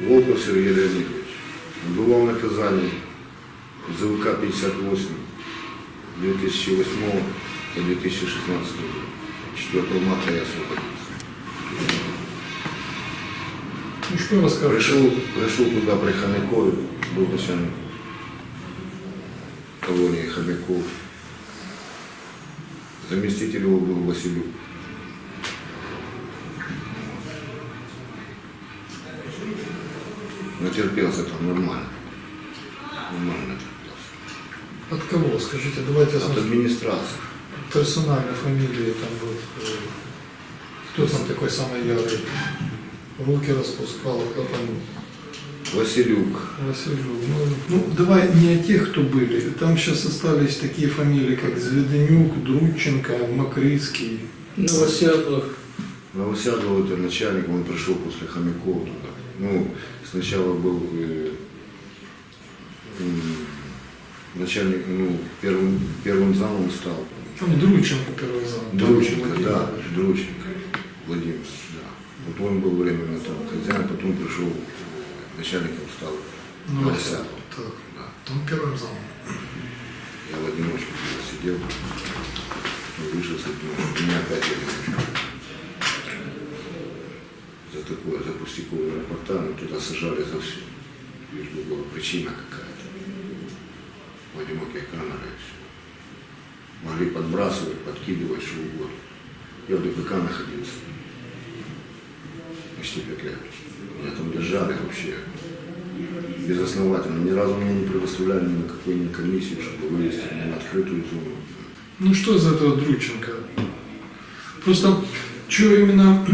Волков Сергей Леонидович. Отбывал наказание ЗВК 58 2008 по 2016 год. 4 марта я освободился. Ну что расскажешь? Пришел, пришел туда при Хомякове, был начальник колонии Хомяков. Заместитель его был Василюк. Натерпелся там нормально. Нормально натерпелся. От кого? Скажите, давайте От администрации. персональные фамилии там вот. э, Кто там такой самый ярый? Руки распускал, кто там Василюк. Василий. Ну, ну, давай не о тех, кто были. Там сейчас остались такие фамилии, как Зведенюк, Друченко, Макритский. Новосядлых. Новосядлов это начальник, он пришел после Хомякова туда. Ну, сначала был э, м, начальник, ну, первым, первым замом стал. Там Друченко первый зам. Друченко, Владимир. да, Друченко, Владимир, да. Вот он был временно там хозяин, потом пришел э, начальником стал Ну, Новосядлов. так. Да. Он первым замом. Я в одиночку сидел, вышел с одиночки, меня опять одиночку. За за пустяковые рапорта, но туда сажали за все. Лишь бы была причина какая-то. Одинокие камеры и все. Могли подбрасывать, подкидывать, что угодно. Я в ДПК находился. Почти пять лет. Меня там держали вообще безосновательно. Ни разу меня не предоставляли ни на какую ни комиссию, чтобы вывести меня на открытую зону. Ну что из этого Друченко? Просто, что именно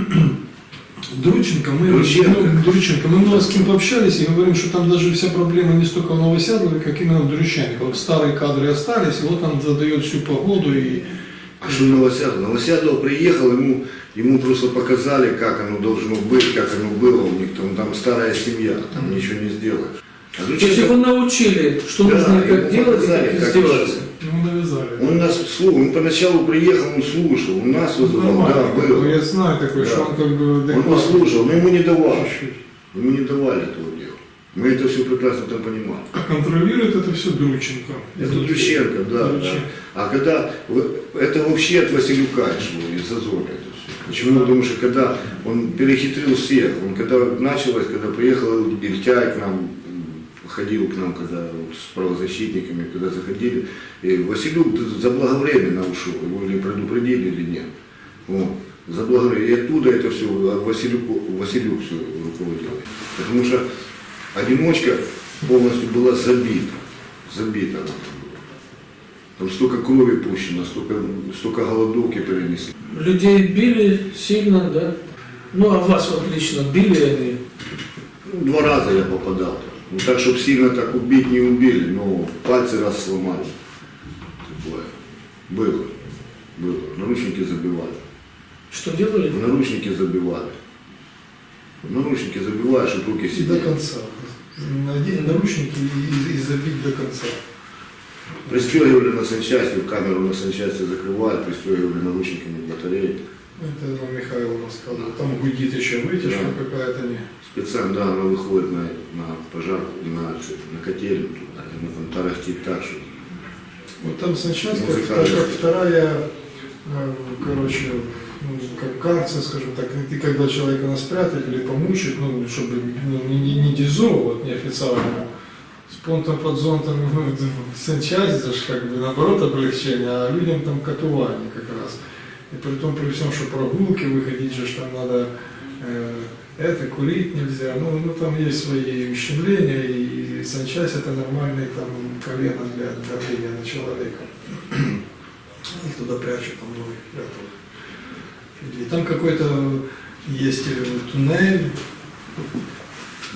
Друченко, мы, Друченко. ну, Друченко, мы много с кем пообщались и говорим, что там даже вся проблема не столько в Новосядлове, как именно в Друченко. Вот старые кадры остались, и вот он задает всю погоду и А что Новосядлов? Новосядлов приехал, ему, ему просто показали, как оно должно быть, как оно было у них, там, там старая семья, там ничего не сделаешь. А То есть его научили, что Да, нужно как делать, и как как издеваться. Ну. Он нас слушал, он поначалу приехал, он слушал, он нас вызывал, да, Нормально, как бы, было. я знаю такой, Да. что он как бы Он адекватный. послушал, но ему не давали. Чуть-чуть. Ему не давали этого делать. Мы это все прекрасно там понимали. А контролирует это все Друченко. Это Друченко, да, да. Друченко. А когда это вообще от Василюка шло, из Азора это все. Почему? Потому что когда он перехитрил всех, он когда началось, когда приехал Ильтяй к нам, ходил к нам, когда вот с правозащитниками, когда заходили, и Василюк заблаговременно ушел, его или предупредили, или нет. Вот. Заблаговременно. И оттуда это все, Василюк, Василюк все руководил. Потому что одиночка полностью была забита. Забита она там была. Там столько крови пущено, столько, столько голодовки перенесли. Людей били сильно, да? Ну, а вас вот лично били они? Ну, два раза я попадал. Ну так, чтобы сильно так убить не убили, но пальцы раз сломали. Такое. Было. Было. Наручники забивали. Что делали? В наручники забивали. В наручники забивали, чтобы руки И до сидели. конца. Надеть наручники и, и забить до конца. Пристегивали на санчасти, в камеру на санчасти закрывали, пристегивали наручниками к батарее. Это Михаил рассказывал. Там гудит еще вытяжка Да. какая-то не. Специально, да, она выходит на, на пожар, на, на котельную туда, и она там тарахтит так, что Вот там сейчас как, Музыкальная. как вторая, э, короче, ну, как карцер, скажем так, и когда человека надо спрятать или помучить, ну, чтобы ну, не, не, не дизо, вот неофициально, с понтом под зонтом ну, в это ж как бы наоборот облегчение, а людям там катувание как раз. И при том, при всем, что прогулки выходить же там надо это, курить нельзя, ну, ну там есть свои ущемления, и, и санчасть это нормальный там колено для давления на человека. Их туда прячут, там многих прятал. И там какой-то есть э, туннель,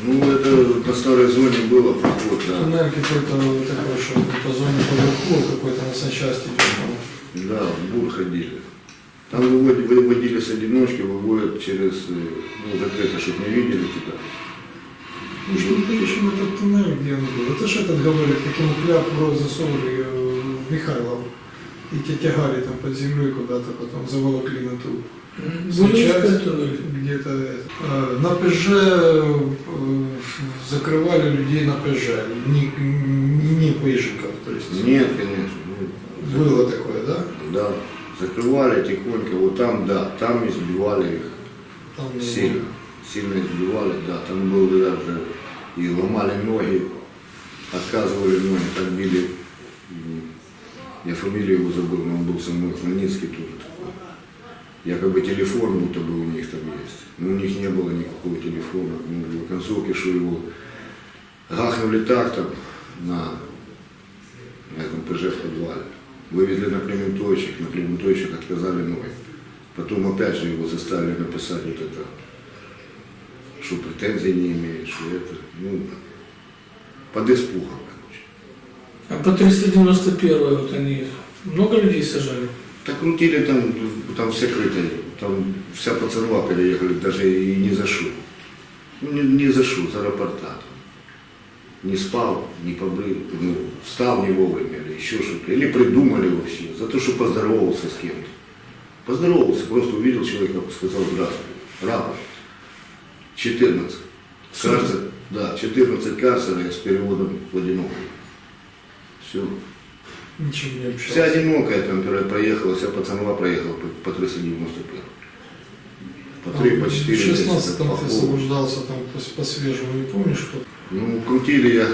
Ну, это по старой зоне было проход, да. туннель какой-то такой, что по зоне поверху, какой-то на санчасти. Да, в бур ходили. Там выводили, выводили с одиночки, выводят через, э, ну, закрыто, чтобы не видели тебя. Ну что ты еще этот туннель, где он был? Это же этот говорит, каким кляп в рот засовывали э, Михайлов. И те тягали там под землей куда-то, потом заволокли на ту. Где где-то э, на ПЖ э, закрывали людей на ПЖ, не, не поезжиков, то есть Нет, конечно. было такое, да? Да, закрывали тихонько, вот там, да, там избивали их Там сильно, сильно избивали, да, там был даже и ломали ноги, отказывали ноги, так били, я фамилию его забыл, но он был со мной, Хмельницкий тоже такой. Якобы телефон будто бы у них там есть, но у них не было никакого телефона, ну, в оконцовке, что его гахнули так там на, на этом ПЖ в подвале. Вывезли на Клементойчик, на Клементойчик отказали ноги. Потом опять же его заставили написать вот это, что претензий не имеет, что это, ну, под испугом, короче. А по 391 вот они много людей сажали? Так крутили там, там все крытые, там вся пацанва переехали, даже и не за что. Ну, не, не за аэропорта. там. Не спал, не побрил, ну, встал не вовремя еще что-то. Или придумали вообще, за то, что поздоровался с кем-то. Поздоровался, просто увидел человека, сказал здравствуй. Рапорт. 14. Карцер, да, 14 карцеров с переводом в одинокую. Все. Ничем не Вся общался. одинокая там про- проехала, вся пацанва проехала по, по 391. По 3, по 4 В 16 месяца. ты освобождался там по, по свежему, не помнишь, что? Ну, крутили я,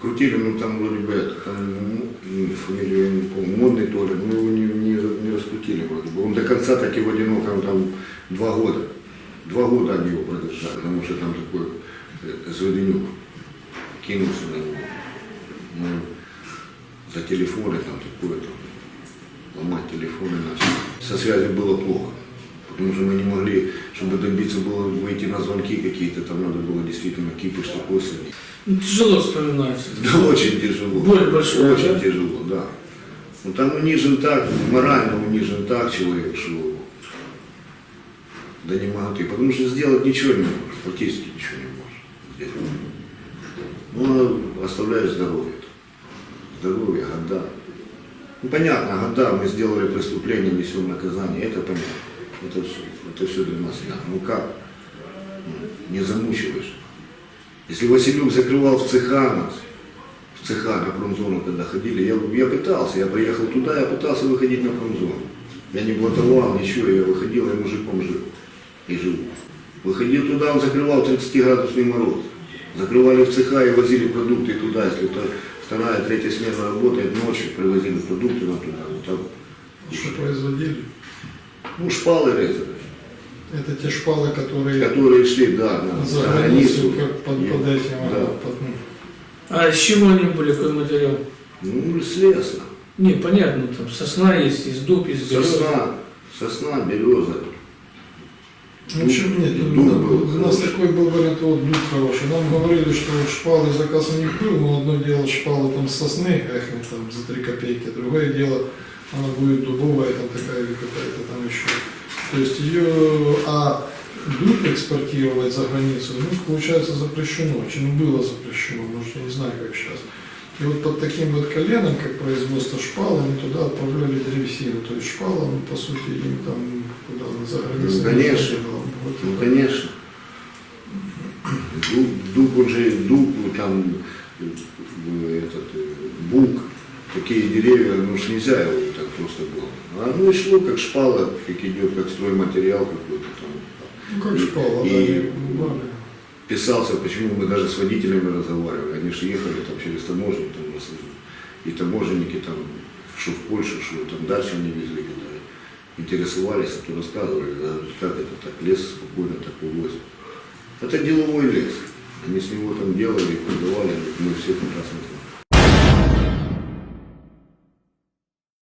крутили, ну там вроде бы это, там, ну, фамилию я не помню, модный то ли, ну его не, не, не раскрутили вроде бы. Он до конца таки в одиноком там два года. Два года они его продержали, потому что там такой э, Зведенюк кинулся на него. Ну, за телефоны там такое там, ломать телефоны начали. Со связью было плохо. Потому что мы не могли, чтобы добиться было выйти на звонки какие-то, там надо было действительно кипиш такой садить. Ну, тяжело вспоминается. Да, очень тяжело. Боль большая, Очень да? тяжело, да. Ну там унижен так, морально унижен так человек, что да не могу ты. Потому что сделать ничего не можешь, практически ничего не можешь сделать. Ну, оставляешь здоровье. Здоровье, года. Ну, понятно, года мы сделали преступление, несем наказание, это понятно. Это это все для нас ясно. Ну как? Ну, Не замучиваешь. Если Василюк закрывал в цеха нас, в цеха на промзону, когда ходили, я, я пытался, я приехал туда, я пытался выходить на промзону. Я не блатовал, ничего, я выходил, я мужиком жил и живу. Выходил туда, он закрывал 30-градусный мороз. Закрывали в цеха и возили продукты туда, если то вторая, третья смена работает ночью, привозили продукты нам туда. Вот так. Что производили? Ну, шпалы резали, Это те шпалы, которые которые шли, да, на, за границу, как под, под этим, да. под, А из чего они были, какой материал? Ну, с леса. Не, понятно, там сосна есть, есть дуб, есть береза. Сосна, сосна, береза. В общем, нет, Дух ну, был у нас хороший. такой был вариант, вот дух хороший. Нам говорили, что шпалы заказ у них был, но одно дело шпалы там сосны, эх, ну, там за 3 копейки, другое дело, она будет дубовая, там такая или какая-то там еще. То есть ее, а дуб экспортировать за границу, ну, получается запрещено, очень было запрещено, может, я не знаю, как сейчас. И вот под таким вот коленом, как производство шпал, они туда отправляли древесину. То есть шпала, ну, по сути, им там куда за границу. Ну, конечно. Вот Ну, это. конечно. Дуб, дуб, он же дуб, там, э, этот, э, бук, такие деревья, ну уж нельзя его так просто было. А оно и шло, как шпала, как идет, как стройматериал какой-то там. Ну, как шпала, И- да, и. Писался, почему мы даже с водителями разговаривали. Они же ехали там через таможню, там, и таможенники там, что в Польшу, что там дальше они везли, когда интересовались, а то рассказывали, как это так, лес спокойно так увозят. Это деловой лес. Они с него там делали, продавали, мы все прекрасно знаем.